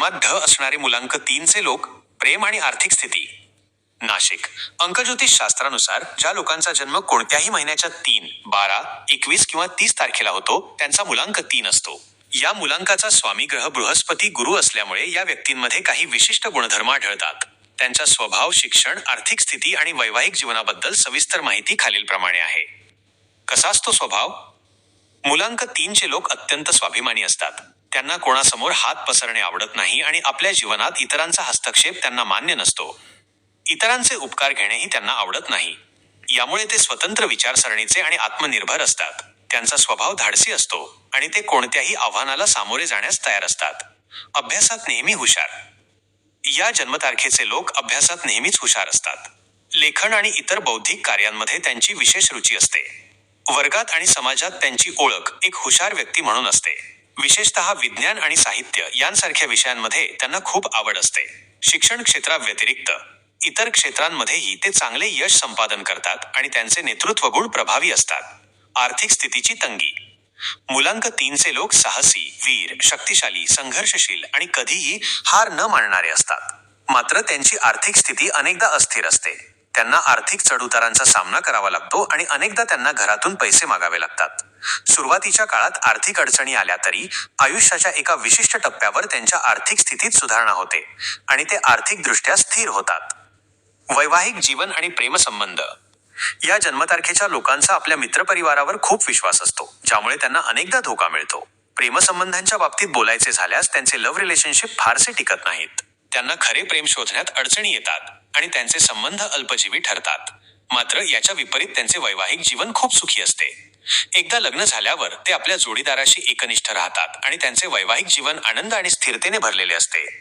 प्रेमात ढ असणारे मुलांक तीनचे लोक प्रेम आणि आर्थिक स्थिती. नाशिक. अंकज्योतिष शास्त्रानुसार ज्या लोकांचा जन्म कोणत्याही महिन्याच्या तीन बारा एकवीस किंवा तीस तारखेला होतो त्यांचा मुलांक तीन असतो. या मुलांकाचा स्वामी ग्रह बृहस्पती गुरु असल्यामुळे या व्यक्तींमध्ये काही विशिष्ट गुणधर्म आढळतात. त्यांचा स्वभाव शिक्षण आर्थिक स्थिती आणि वैवाहिक जीवनाबद्दल सविस्तर माहिती खालीलप्रमाणे आहे. कसा असतो स्वभाव? मुलांक तीनचे लोक अत्यंत स्वाभिमानी असतात. त्यांना कोणासमोर हात पसरणे आवडत नाही आणि आपल्या जीवनात इतरांचा हस्तक्षेप त्यांना मान्य नसतो. इतरांचे उपकार घेणेही त्यांना आवडत नाही. यामुळे ते स्वतंत्र विचारसरणीचे आणि आत्मनिर्भर असतात. त्यांचा स्वभाव धाडसी असतो आणि ते कोणत्याही आव्हानाला सामोरे जाण्यास तयार असतात. अभ्यासात नेहमी हुशार. या जन्मतारखेचे लोक अभ्यासात नेहमीच हुशार असतात. लेखन आणि इतर बौद्धिक कार्यांमध्ये त्यांची विशेष रुची असते. वर्गात आणि समाजात त्यांची ओळख एक हुशार व्यक्ती म्हणून असते. विशेषतः विज्ञान आणि साहित्य यांसारख्या विषयांमध्ये त्यांना खूप आवड असते. शिक्षण क्षेत्राव्यतिरिक्त इतर क्षेत्रांमध्येही ते चांगले यश संपादन करतात आणि त्यांचे नेतृत्व गुण प्रभावी असतात. आर्थिक स्थितीची तंगी. मुलांक तीनचे लोक साहसी वीर शक्तिशाली संघर्षशील आणि कधीही हार न मानणारे असतात. मात्र त्यांची आर्थिक स्थिती अनेकदा अस्थिर असते. त्यांना आर्थिक चढउतारांचा सामना करावा लागतो आणि अनेकदा त्यांना घरातून पैसे मागावे लागतात. सुरुवातीच्या काळात आर्थिक अडचणी आल्या तरी आयुष्याच्या एका विशिष्ट टप्प्यावर त्यांच्या आर्थिक स्थितीत सुधारणा होते आणि ते आर्थिकदृष्ट्या स्थिर होतात. वैवाहिक जीवन आणि प्रेमसंबंध या जन्मतारखेच्या लोकांचा आपल्या मित्रपरिवारावर खूप विश्वास असतो ज्यामुळे त्यांना अनेकदा धोका मिळतो. प्रेमसंबंधांच्या बाबतीत बोलायचे झाल्यास त्यांचे लव्ह रिलेशनशिप फारसे टिकत नाहीत. त्यांना खरे प्रेम शोधण्यात अडचणी येतात आणि त्यांचे संबंध अल्पजीवी ठरतात. मात्र याच्या विपरीत त्यांचे वैवाहिक जीवन खूप सुखी असते. एकदा लग्न झाल्यावर ते आपल्या जोडीदाराशी एकनिष्ठ राहतात आणि त्यांचे वैवाहिक जीवन आनंद आणि स्थिरतेने भरलेले असते.